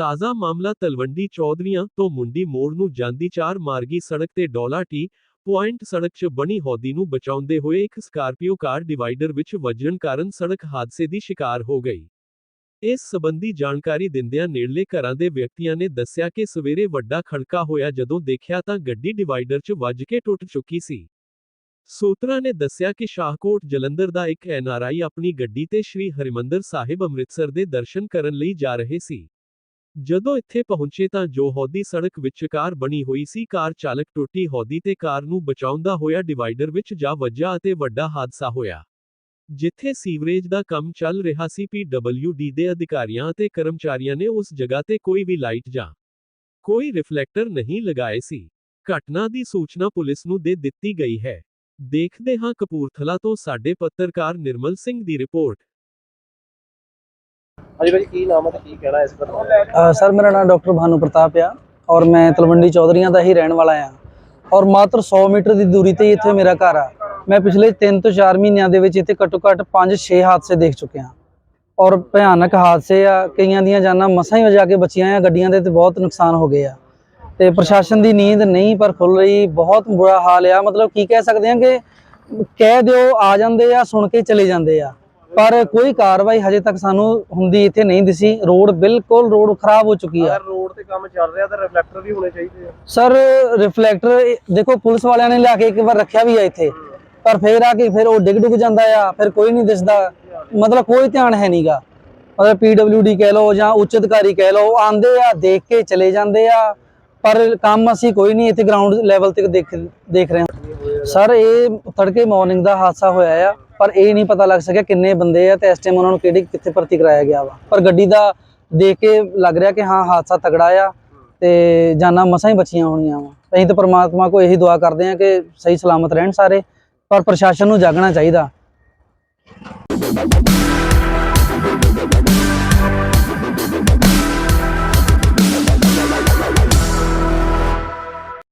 ਤਾਜ਼ਾ ਮਾਮਲਾ ਤਲਵੰਡੀ ਚੌਧਰੀਆਂ ਤੋਂ ਮੁੰਡੀ ਮੋੜ ਨੂੰ ਜਾਂਦੀ ਚਾਰ ਮਾਰਗੀ ਸੜਕ ਤੇ ਡੋਲਾ ਟੀ ਪੁਆਇੰਟ ਸੜਕ 'ਚ ਬਣੀ ਹੌਦੀ ਨੂੰ ਬਚਾਉਂਦੇ ਹੋਏ ਇੱਕ ਸਕਾਰਪੀਓ ਕਾਰ ਡਿਵਾਈਡਰ ਵਿੱਚ ਵੱਜਣ ਕਾਰਨ ਸੜਕ ਹਾਦਸੇ ਦੀ ਸ਼ਿਕਾਰ ਹੋ ਗਈ। ਇਸ ਸਬੰਧੀ ਜਾਣਕਾਰੀ ਦਿੰਦਿਆਂ ਨੇੜਲੇ ਘਰਾਂ ਦੇ ਵਿਅਕਤੀਆਂ ਨੇ ਦੱਸਿਆ ਕਿ ਸਵੇਰੇ ਵੱਡਾ ਖੜਕਾ ਹੋਇਆ ਜਦੋਂ ਦੇਖਿਆ ਤਾਂ ਗੱਡੀ ਡਿਵਾਈਡਰ 'ਚ ਵੱਜ ਕੇ ਟੁੱਟ ਚੁੱਕੀ ਸੀ। ਸੂਤਰਾਂ ਨੇ ਦੱਸਿਆ ਕਿ ਸ਼ਾਹਕੋਟ ਜਲੰਧਰ ਦਾ ਇੱਕ ਐਨਆਰਆਈ ਆਪਣੀ ਗੱਡੀ ਤੇ ਸ਼੍ਰੀ ਹਰਿਮੰਦਰ ਸਾਹਿਬ ਅੰਮ੍ਰਿਤਸਰ ਦੇ ਦਰਸ਼ਨ ਕਰਨ ਲਈ ਜਾ ਰਹੇ ਸੀ। ਜਦੋਂ ਇੱਥੇ ਪਹੁੰਚੇ ਤਾਂ ਜੋ ਹੌਦੀ ਸੜਕ ਵਿੱਚ ਕਾਰ ਬਣੀ ਹੋਈ ਸੀ, ਕਾਰ ਚਾਲਕ ਟੁੱਟੀ ਹੌਦੀ ਤੇ ਕਾਰ ਨੂੰ ਬਚਾਉਂਦਾ ਹੋਇਆ ਡਿਵਾਈਡਰ ਵਿੱਚ ਜਾ ਵੱਜਾ ਅਤੇ ਵੱਡਾ ਹਾਦਸਾ ਹੋਇਆ। ਜਿੱਥੇ ਸੀਵਰੇਜ ਦਾ ਕੰਮ ਚੱਲ ਰਿਹਾ ਸੀ ਪੀਡਬਲਯੂਡੀ ਦੇ ਅਧਿਕਾਰੀਆਂ ਅਤੇ ਕਰਮਚਾਰੀਆਂ ਨੇ ਉਸ ਜਗ੍ਹਾ ਤੇ ਕੋਈ ਵੀ ਲਾਈਟ ਜਾਂ ਕੋਈ ਰਿਫਲੈਕਟਰ ਨਹੀਂ ਲਗਾਏ ਸੀ। ਘਟਨਾ ਦੀ ਸੂਚਨਾ ਪੁਲਿਸ ਨੂੰ ਦੇ ਦਿੱਤੀ ਗਈ ਹੈ। ਦੇਖਦੇ ਹਾਂ ਕਪੂਰਥਲਾ ਤੋਂ ਸਾਡੇ ਪੱਤਰਕਾਰ ਨਿਰਮਲ ਸਿੰਘ ਦੀ ਰਿਪੋਰਟ ਹਾਂਜੀ ਭਾਜੀ, ਕੀ ਨਾਮ ਹੈ ਤੇ ਕੀ ਕਹਿਣਾ ਇਸ ਪਰ ਸਰ, ਮੇਰਾ ਨਾਮ ਡਾਕਟਰ ਭਾਨੂ ਪ੍ਰਤਾਪ ਆ ਔਰ ਮੈਂ ਤਲਵੰਡੀ ਚੌਧਰੀਆਂ ਦਾ ਹੀ ਰਹਿਣ ਵਾਲਾ ਆ। ਔਰ ਮਾਤਰ 100 ਮੀਟਰ ਦੀ ਦੂਰੀ ਤੇ ਇੱਥੇ ਮੇਰਾ ਘਰ ਆ। ਮੈਂ ਪਿਛਲੇ 3 ਤੋਂ 4 ਮਹੀਨਿਆਂ ਦੇ ਵਿੱਚ ਇੱਥੇ ਘੱਟੋ ਘੱਟ 5-6 ਹਾਦਸੇ ਦੇਖ ਚੁੱਕਿਆ ਔਰ ਭਿਆਨਕ ਹਾਦਸੇ ਆ, ਕਈਆਂ ਦੀਆਂ ਜਾਨਾਂ ਮਸਾਂ ਹੀ ਵਜਾ ਕੇ ਬਚੀਆਂ ਆ, ਗੱਡੀਆਂ ਦੇ ਤੇ ਬਹੁਤ ਨੁਕਸਾਨ ਹੋ ਗਏ ਆ। ਤੇ ਪ੍ਰਸ਼ਾਸਨ ਦੀ ਨੀਂਦ ਨਹੀਂ ਪਰ ਖੁੱਲ ਰਹੀ, ਬਹੁਤ ਬੁਰਾ ਹਾਲ ਆ। ਮਤਲਬ ਕੀ ਕਹਿ ਸਕਦੇ ਆ ਕਿ ਕਹਿ ਦਿਓ, ਆ ਜਾਂਦੇ ਆ, ਸੁਣ ਕੇ ਚਲੇ ਜਾਂਦੇ ਆ। ਪਰ ਕੋਈ ਕਾਰਵਾਈ ਹਜੇ ਤੱਕ ਸਾਨੂੰ ਹੁੰਦੀ ਇੱਥੇ ਨਹੀਂ ਦਿਸੀ। ਰੋਡ ਬਿਲਕੁਲ ਰੋਡ ਖਰਾਬ ਹੋ ਚੁੱਕੀ ਆ। ਅਗਰ ਰੋਡ ਤੇ ਕੰਮ ਚੱਲ ਰਿਹਾ ਤਾਂ ਰਿਫਲੈਕਟਰ ਵੀ ਹੋਣੇ ਚਾਹੀਦੇ ਆ। ਸਰ ਰਿਫਲੈਕਟਰ ਦੇਖੋ ਪੁਲਿਸ ਵਾਲਿਆਂ ਨੇ ਲਿਆ ਕੇ ਇੱਕ ਵਾਰ ਰੱਖਿਆ ਵੀ ਆ ਇੱਥੇ। ਪਰ ਫੇਰ ਆ ਕੇ ਫਿਰ ਉਹ ਡਿੱਗ ਡੁੱਗ ਜਾਂਦਾ ਆ ਫਿਰ ਕੋਈ ਨਹੀਂ ਦਿਸਦਾ। ਮਤਲਬ ਕੋਈ ਧਿਆਨ ਹੈ ਨਹੀਂਗਾ ਮਤਲਬ ਪੀਡਬਲਯੂਡੀ ਕਹਿ ਲਓ ਜਾਂ ਉੱਚ ਅਧਿਕਾਰੀ ਕਹਿ ਲਓ ਆਂਦੇ ਆ ਦੇਖ ਕੇ ਚਲੇ ਜਾਂਦੇ ਆ। ਪਰ ਕੰਮ ਅਸੀਂ ਕੋਈ ਨਹੀਂ ਇੱਥੇ ਗਰਾਊਂਡ ਲੈਵਲ ਤੇ ਦੇਖ ਦੇਖ ਰਹੇ ਹਾਂ। ਸਰ ਇਹ ਤੜਕੇ ਮਾਰਨਿੰਗ ਦਾ ਹਾਦਸਾ ਹੋਇਆ ਆ। ਪਰ ਇਹ ਨਹੀਂ ਪਤਾ ਲੱਗ ਸਕਿਆ ਕਿੰਨੇ ਬੰਦੇ ਆ ਤੇ ਇਸ ਟਾਈਮ ਉਹਨਾਂ ਨੂੰ ਕਿਹੜੀ ਕਿੱਥੇ ਭਰਤੀ ਕਰਾਇਆ ਗਿਆ ਵਾ। ਪਰ ਗੱਡੀ ਦਾ ਦੇਖ ਕੇ ਲੱਗ ਰਿਹਾ ਕਿ ਹਾਂ, ਹਾਦਸਾ ਤਗੜਾ ਆ ਤੇ ਜਾਨਾਂ ਮਸਾਂ ਹੀ ਬਚੀਆਂ ਹੋਣੀਆਂ ਵਾ। ਅਸੀਂ ਤਾਂ ਪ੍ਰਮਾਤਮਾ ਕੋ ਇਹੀ ਦੁਆ ਕਰਦੇ ਆ ਕਿ ਸਹੀ ਸਲਾਮਤ ਰਹਿਣ ਸਾਰੇ, ਪਰ ਪ੍ਰਸ਼ਾਸਨ ਨੂੰ ਜਾਗਣਾ ਚਾਹੀਦਾ।